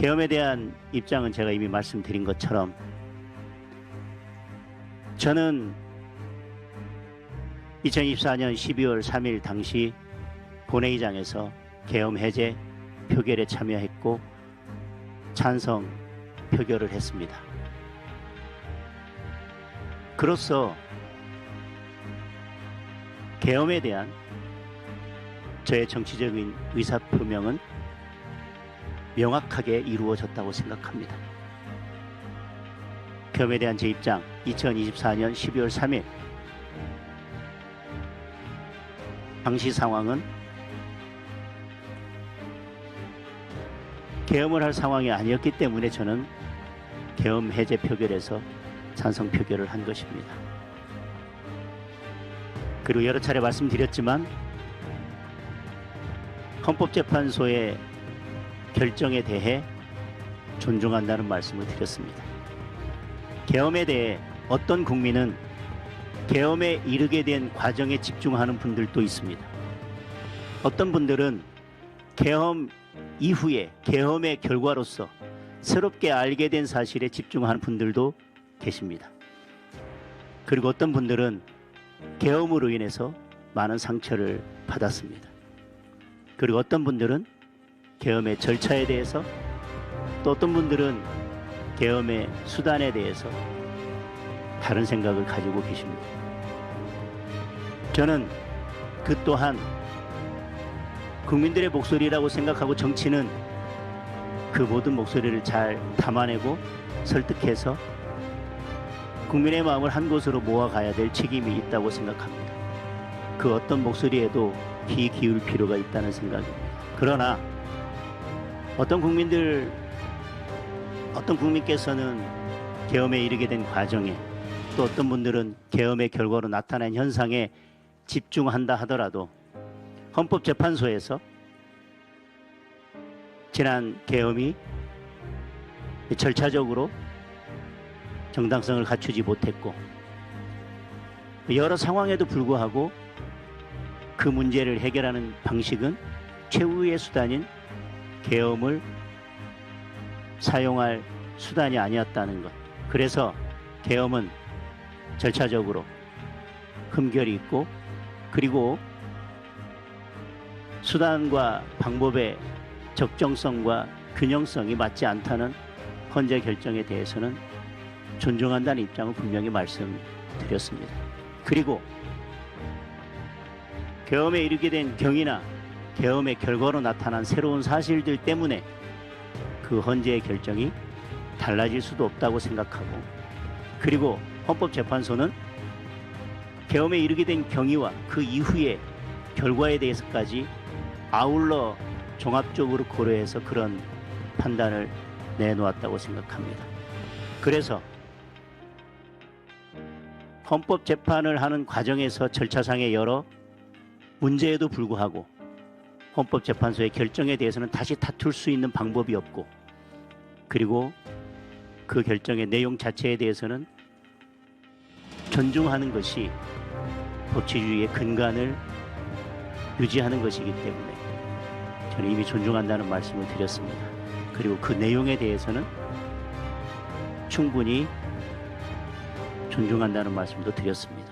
계엄에 대한 입장은 제가 이미 말씀드린 것처럼 저는 2024년 12월 3일 당시 본회의장에서 계엄 해제 표결에 참여했고 찬성 표결을 했습니다. 그로써 계엄에 대한 저의 정치적인 의사표명은 명확하게 이루어졌다고 생각합니다. 계엄에 대한 제 입장 2024년 12월 3일 당시 상황은 계엄을 할 상황이 아니었기 때문에 저는 계엄 해제 표결에서 찬성 표결을 한 것입니다. 그리고 여러 차례 말씀드렸지만 헌법재판소의 결정에 대해 존중한다는 말씀을 드렸습니다. 계엄에 대해 어떤 국민은 계엄에 이르게 된 과정에 집중하는 분들도 있습니다. 어떤 분들은 계엄 이후에 계엄의 결과로서 새롭게 알게 된 사실에 집중하는 분들도 계십니다. 그리고 어떤 분들은 계엄으로 인해서 많은 상처를 받았습니다. 그리고 어떤 분들은 계엄의 절차에 대해서 또 어떤 분들은 계엄의 수단에 대해서 다른 생각을 가지고 계십니다. 저는 그 또한 국민들의 목소리라고 생각하고 정치는 그 모든 목소리를 잘 담아내고 설득해서 국민의 마음을 한 곳으로 모아가야 될 책임이 있다고 생각합니다. 그 어떤 목소리에도 귀 기울 필요가 있다는 생각입니다. 그러나 어떤 국민들 어떤 국민께서는 계엄에 이르게 된 과정에 또 어떤 분들은 계엄의 결과로 나타난 현상에 집중한다 하더라도 헌법재판소에서 지난 계엄이 절차적으로 정당성을 갖추지 못했고 여러 상황에도 불구하고 그 문제를 해결하는 방식은 최후의 수단인 계엄을 사용할 수단이 아니었다는 것. 그래서 계엄은 절차적으로 흠결이 있고 그리고 수단과 방법의 적정성과 균형성이 맞지 않다는 헌재 결정에 대해서는 존중한다는 입장을 분명히 말씀드렸습니다. 그리고 계엄에 이르게 된 경위나 계엄의 결과로 나타난 새로운 사실들 때문에 그 헌재의 결정이 달라질 수도 없다고 생각하고 그리고 헌법재판소는 계엄에 이르게 된 경위와 그 이후의 결과에 대해서까지 아울러 종합적으로 고려해서 그런 판단을 내놓았다고 생각합니다. 그래서 헌법 재판을 하는 과정에서 절차상의 여러 문제에도 불구하고 헌법재판소의 결정에 대해서는 다시 다툴 수 있는 방법이 없고 그리고 그 결정의 내용 자체에 대해서는 존중하는 것이 법치주의의 근간을 유지하는 것이기 때문에 저는 이미 존중한다는 말씀을 드렸습니다. 그리고 그 내용에 대해서는 충분히 존중한다는 말씀도 드렸습니다.